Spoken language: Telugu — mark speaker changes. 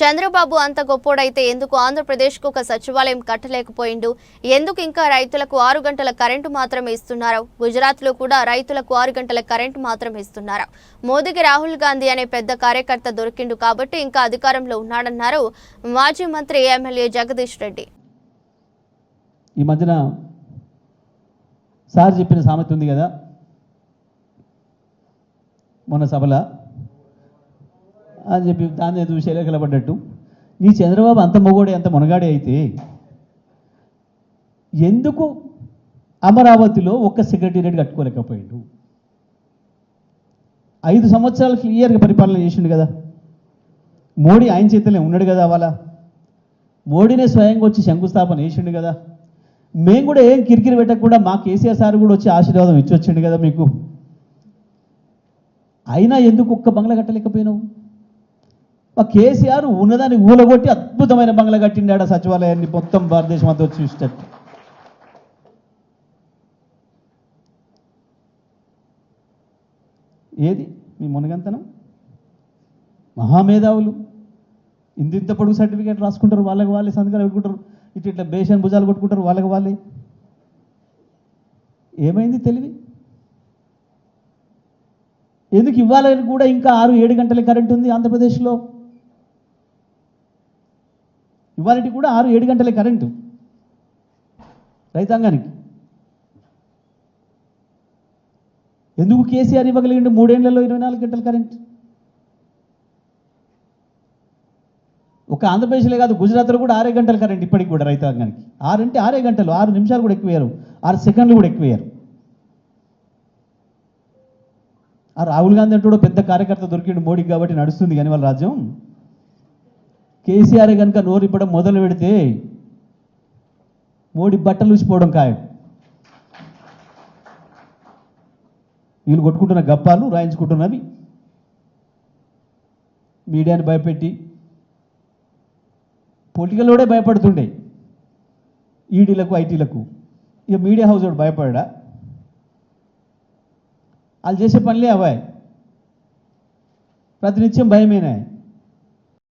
Speaker 1: చంద్రబాబు అంత గొప్పోడైతే ఎందుకు ఆంధ్రప్రదేశ్కు ఒక సచివాలయం కట్టలేకపోయిండు? ఎందుకు ఇంకా రైతులకు ఆరు గంటల కరెంటు మాత్రమే ఇస్తున్నారు? గుజరాత్లో కూడా రైతులకు ఆరు గంటల కరెంటు మాత్రమే ఇస్తున్నారు? మోదీకి రాహుల్ గాంధీ అనే పెద్ద కార్యకర్త దొరికిండు కాబట్టి ఇంకా అధికారంలో ఉన్నాడన్నారు మాజీ మంత్రి ఎమ్మెల్యే జగదీష్ రెడ్డి.
Speaker 2: ఈ మధ్యన సార్ చెప్పిన సామెత ఉంది కదా? మొన్న సభలో అని చెప్పి దాన్ని చూసి ఎలకలపడ్డట్టు నీ చంద్రబాబు అంత మొగోడే అంత మునగాడే అయితే ఎందుకు అమరావతిలో ఒక్క సెక్రటేరియట్ కట్టుకోలేకపోయాడు? ఐదు సంవత్సరాలు క్లియర్గా పరిపాలన చేసిండు కదా. మోడీ ఆయన చేతిలో ఉన్నాడు కదా వాళ్ళ మోడీనే స్వయంగా వచ్చి శంకుస్థాపన చేసిండు కదా. మేము కూడా ఏం కిరికిరి పెట్టకుండా మా కేసీఆర్ సార్ కూడా వచ్చి ఆశీర్వాదం ఇచ్చి వచ్చిండు కదా మీకు. అయినా ఎందుకు ఒక్క బంగ్లా కట్టలేకపోయినావు? మా కేసీఆర్ ఉన్నదాన్ని ఊలగొట్టి అద్భుతమైన బంగ్లా కట్టిండాడ సచివాలయాన్ని మొత్తం భారతదేశం అంతా వచ్చి చూసేటట్టు ఏది? మీ మునగంతనం? మహామేధావులు. ఇంత పొడుగు సర్టిఫికేట్ రాసుకుంటారు వాళ్ళకి వాళ్ళే సంతకాలు పెట్టుకుంటారు ఇటు ఇట్లా బేషన్ భుజాలు కొట్టుకుంటారు వాళ్ళకి వాళ్ళే. ఏమైంది తెలివి? ఎందుకు ఇవ్వాలని కూడా ఇంకా ఆరు ఏడు గంటల కరెంట్ ఉంది ఆంధ్రప్రదేశ్లో? ఇవాళటి కూడా ఆరు ఏడు గంటలే కరెంటు రైతాంగానికి. ఎందుకు కేసీఆర్ ఇవ్వగలిగిండు మూడేళ్ళలో ఇరవై నాలుగు గంటల కరెంట్? ఒక ఆంధ్రప్రదేశ్లే కాదు గుజరాత్లో కూడా ఆరే గంటల కరెంట్ ఇప్పటికి కూడా రైతాంగానికి. ఆరంటే ఆరే గంటలు ఆరు నిమిషాలు కూడా ఎక్కువయ్యారు ఆరు సెకండ్లు కూడా ఎక్కువయ్యారు ఆ రాహుల్ గాంధీ అంటూ పెద్ద కార్యకర్త దొరికిండు మోడీకి కాబట్టి నడుస్తుంది కానీ వాళ్ళ రాజ్యం. కేసీఆర్ కనుక నోరు ఇప్పడం మొదలు పెడితే మోడీ బట్టలు ఊసిపోవడం ఖాయం. వీళ్ళు కొట్టుకుంటున్న గప్పాలు రాయించుకుంటున్నవి. మీడియాని భయపెట్టి పొలిటికల్లోడే భయపడుతుండే. ఈడీలకు ఐటీలకు. ఇక మీడియా హౌస్ వాడు భయపడా వాళ్ళు చేసే పనులే అవాయి ప్రతినిత్యం భయమేనాయి.